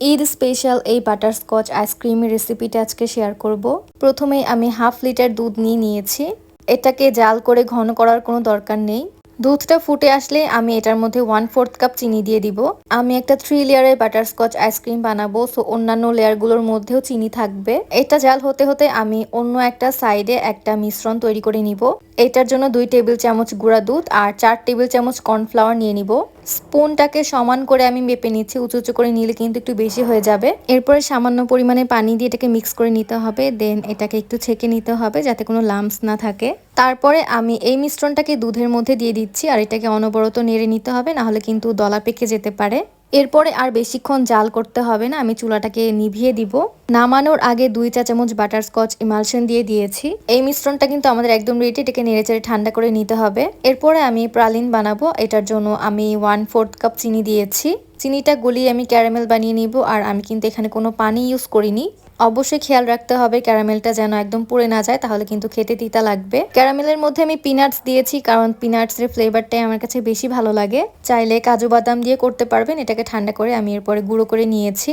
Eid special এই butterscotch আইসক্রিমের রেসিপিটা আজকে শেয়ার করব। প্রথমে আমি হাফ লিটার দুধ নিয়ে নিয়েছি। এটাকে জাল করে ঘন করার কোনো দরকার নেই। দুধটা ফুটে আসলে আমি এটার মধ্যে ওয়ান ফোর্থ কাপ চিনি দিয়ে দিব। আমি একটা থ্রি লেয়ারের বাটারস্কচ আইসক্রিম বানাবো সো অন্যান্য লেয়ারগুলোর মধ্যেও চিনি থাকবে। এটা জাল হতে হতে আমি অন্য একটা সাইডে একটা মিশ্রণ তৈরি করে নিব। এটার জন্য দুই টেবিল চামচ গুঁড়া দুধ আর চার টেবিল চামচ কর্নফ্লাওয়ার নিয়ে নিব। স্পুনটাকে সমান করে আমি মেপে নিচ্ছি, উঁচু উঁচু করে নিলে কিন্তু একটু বেশি হয়ে যাবে। এরপরে সামান্য পরিমাণে পানি দিয়ে এটাকে মিক্স করে নিতে হবে দেন এটাকে একটু ছেঁকে নিতে হবে যাতে কোনো লাম্পস না থাকে। তারপরে আমি এই মিশ্রণটাকে দুধের মধ্যে দিয়ে দিচ্ছি আর এটাকে অনবরত নেড়ে নিতে হবে, নাহলে কিন্তু দলা পেকে যেতে পারে। এরপরে আর বেশিক্ষণ জাল করতে হবে না, আমি চুলাটাকে নিভিয়ে দিব। নামানোর আগে দুই চা চামচ বাটার স্কচ ইমালশন দিয়ে দিয়েছি। এই মিশ্রণটা কিন্তু আমাদের একদম রেডি এটাকে নেড়েচেড়ে ঠান্ডা করে নিতে হবে। এরপরে আমি প্রালিন বানাবো, এটার জন্য আমি ওয়ান ফোর্থ কাপ চিনি দিয়েছি। চিনিটা গলিয়ে আমি ক্যারামেল বানিয়ে নিব, আর আমি কিন্তু এখানে কোনো পানি ইউজ করিনি। অবশ্যই খেয়াল রাখতে হবে ক্যারামেলটা যেন একদম পুড়ে না যায়, তাহলে কিন্তু খেতে তিতা লাগবে। ক্যারামেলের মধ্যে আমি পিনাটস দিয়েছি, কারণ পিনাটসের ফ্লেভারটাই আমার কাছে বেশি ভালো লাগে। চাইলে কাজু বাদাম দিয়ে করতে পারবেন, এটাকে ঠান্ডা করে আমি এরপরে গুঁড়ো করে নিয়েছি।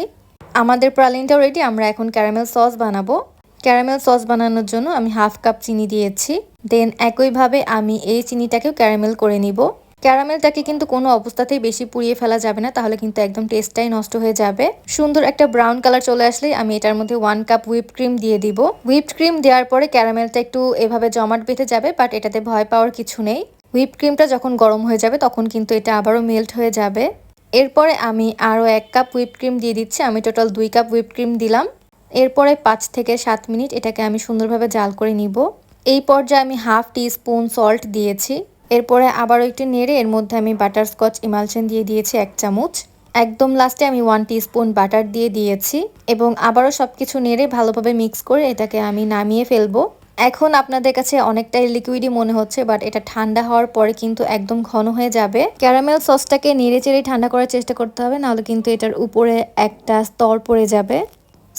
আমাদের প্রালিনটাও রেডি আমরা এখন ক্যারামেল সস বানাবো। ক্যারামেল সস বানানোর জন্য আমি হাফ কাপ চিনি দিয়েছি। দেন একইভাবে আমি এই চিনিটাকেও ক্যারামেল করে নিব। ক্যারামেলটাকে কিন্তু কোনো অবস্থাতেই বেশি পুড়িয়ে ফেলা যাবে না, তাহলে কিন্তু একদম টেস্টটাই নষ্ট হয়ে যাবে। সুন্দর একটা ব্রাউন কালার চলে আসলে আমি এটার মধ্যে ওয়ান কাপ হুইপ ক্রিম দিয়ে দিব। হুইপ ক্রিম দেওয়ার পরে ক্যারামেলটা একটু এভাবে জমাট বেঁধে যাবে বাট এটাতে ভয় পাওয়ার কিছু নেই। হুইপ ক্রিমটা যখন গরম হয়ে যাবে, তখন কিন্তু এটা আবারও মেল্ট হয়ে যাবে। এরপরে আমি আরও এক কাপ হুইপ ক্রিম দিয়ে দিচ্ছি, আমি টোটাল দুই কাপ হুইপ ক্রিম দিলাম। এরপরে পাঁচ থেকে সাত মিনিট এটাকে আমি সুন্দরভাবে জাল করে নিব। এই পর্যায়ে আমি হাফ টি স্পুন সল্ট দিয়েছি। এরপরে আবারও একটু নেড়ে, এর মধ্যে আমি বাটার স্কচ ইমালশন দিয়ে দিয়েছি এক চামচ। একদম লাস্টে আমি ওয়ান স্পুন বাটার দিয়ে দিয়েছি এবং আবারও সব কিছু নেড়ে ভালোভাবে মিক্স করে এটাকে আমি নামিয়ে ফেলব। এখন আপনাদের কাছে অনেকটাই লিকুইডই মনে হচ্ছে বাট এটা ঠান্ডা হওয়ার পরে কিন্তু একদম ঘন হয়ে যাবে। ক্যারামেল সসটাকে নেড়ে চেড়ে ঠান্ডা করার চেষ্টা করতে হবে, নাহলে কিন্তু এটার উপরে একটা স্তর পড়ে যাবে।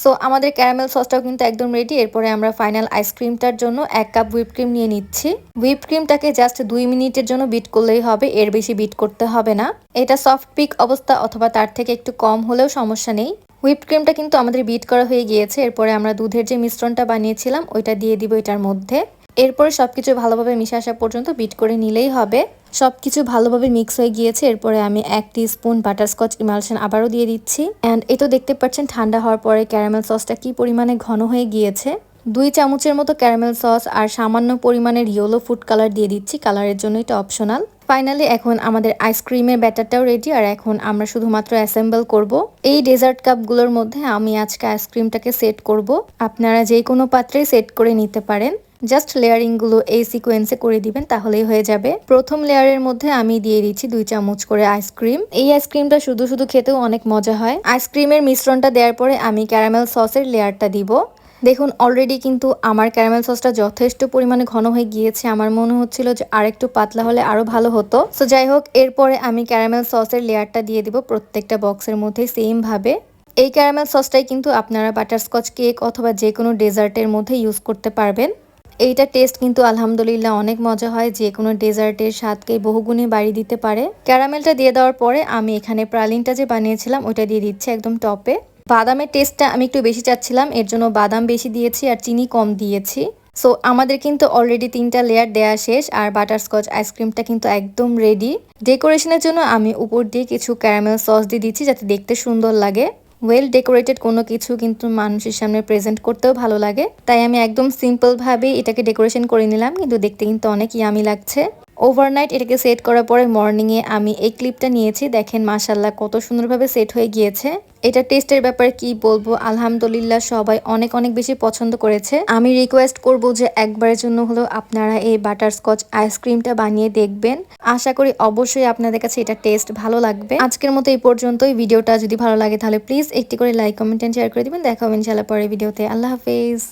সো আমাদের ক্যারামেল সসটাও কিন্তু একদম রেডি এরপরে আমরা ফাইনাল আইসক্রিমটার জন্য এক কাপ হুইপ ক্রিম নিয়ে নিচ্ছি। হুইপ ক্রিমটাকে জাস্ট দুই মিনিটের জন্য বিট করলেই হবে, এর বেশি বিট করতে হবে না। এটা সফট পিক অবস্থা অথবা তার থেকে একটু কম হলেও সমস্যা নেই। হুইপ ক্রিমটা কিন্তু আমাদের বিট করা হয়ে গিয়েছে। এরপরে আমরা দুধের যে মিশ্রণটা বানিয়েছিলাম, ওইটা দিয়ে দিব এটার মধ্যে। এরপরে সবকিছু ভালোভাবে মিশে আসা পর্যন্ত বিট করে নিলেই হবে। সব কিছু ভালোভাবে মিক্স হয়ে গিয়েছে। এরপরে আমি এক স্পুন বাটারস্কচ ইমালশন আবারও দিয়ে দিচ্ছি। অ্যান্ড এ তো দেখতে পাচ্ছেন ঠান্ডা হওয়ার পরে ক্যারামেল সসটা কি পরিমাণে ঘন হয়ে গিয়েছে। দুই চামচের মতো ক্যারামেল সস আর সামান্য পরিমাণের ইয়েলো ফুড কালার দিয়ে দিচ্ছি। কালারের জন্য এটা অপশনাল ফাইনালি এখন আমাদের আইসক্রিমের ব্যাটারটাও রেডি আর এখন আমরা শুধুমাত্র অ্যাসেম্বল করব। এই ডেজার্ট কাপগুলোর মধ্যে আমি আজকে আইসক্রিমটাকে সেট করব। আপনারা যে কোনো পাত্রেই সেট করে নিতে পারেন। জাস্ট লেয়ারিংগুলো এই সিকোয়েন্সে করে দিবেন, তাহলেই হয়ে যাবে। প্রথম লেয়ারের মধ্যে আমি দিয়ে দিচ্ছি দুই চামচ করে আইসক্রিম এই আইসক্রিমটা শুধু শুধু খেতেও অনেক মজা হয়। আইসক্রিমের মিশ্রণটা দেওয়ার পরে আমি ক্যারামেল সসের লেয়ারটা দিব। দেখুন অলরেডি কিন্তু আমার ক্যারামেল সসটা যথেষ্ট পরিমাণে ঘন হয়ে গিয়েছে। আমার মনে হচ্ছিল যে আরেকটু পাতলা হলে আরও ভালো হতো। সো যাই হোক এরপরে আমি ক্যারামেল সসের লেয়ারটা দিয়ে দিব প্রত্যেকটা বক্সের মধ্যে সেমভাবে এই ক্যারামেল সসটাই কিন্তু আপনারা বাটারস্কচ কেক অথবা যে কোনো ডেজার্টের মধ্যে ইউজ করতে পারবেন। এইটা টেস্ট কিন্তু আলহামদুলিল্লাহ অনেক মজা হয়। যে কোনো ডেজার্টের স্বাদকে বহুগুণে বাড়ি দিতে পারে। ক্যারামেলটা দিয়ে দেওয়ার পরে আমি এখানে প্রালিনটা যে বানিয়েছিলাম, ওইটা দিয়ে দিচ্ছি একদম টপে। বাদামের টেস্টটা আমি একটু বেশি চাচ্ছিলাম, এর জন্য বাদাম বেশি দিয়েছি আর চিনি কম দিয়েছি। সো আমাদের কিন্তু অলরেডি তিনটা লেয়ার দেয়া শেষ আর বাটারস্কচ আইসক্রিমটা কিন্তু একদম রেডি ডেকোরেশনের জন্য আমি উপর দিয়ে কিছু ক্যারামেল সস দিয়ে দিচ্ছি যাতে দেখতে সুন্দর লাগে। ওয়েল ডেকোরেটেড কোনো কিছু কিন্তু মানুষের সামনে প্রেজেন্ট করতেও ভালো লাগে। তাই আমি একদম সিম্পলভাবে এটাকে ডেকোরেশন করে নিলাম। কিন্তু দেখতে কিন্তু অনেক ইয়ামি লাগছে। ওভারনাইট এটাকে সেট করার পরে মর্নিংয়ে আমি এই ক্লিপটা নিয়েছি। দেখেন মাসাল্লাহ কত সুন্দরভাবে সেট হয়ে গিয়েছে। এটা টেস্টের ব্যাপারে কি বলব? আলহামদুলিল্লাহ সবাই অনেক অনেক বেশি পছন্দ করেছে। আমি রিকোয়েস্ট করব যে একবারের জন্য হলেও আপনারা এই বাটার স্কচ আইসক্রিমটা বানিয়ে দেখবেন। আশা করি অবশ্যই আপনাদের কাছে এটা টেস্ট ভালো লাগবে। আজকের মতো এই পর্যন্তই। ভিডিওটা যদি ভালো লাগে তাহলে প্লিজ একটি করে লাইক কমেন্ট শেয়ার করে দিবেন। দেখা হবে ইনশাল্লাহ পরের ভিডিওতে। আল্লাহ হাফেজ।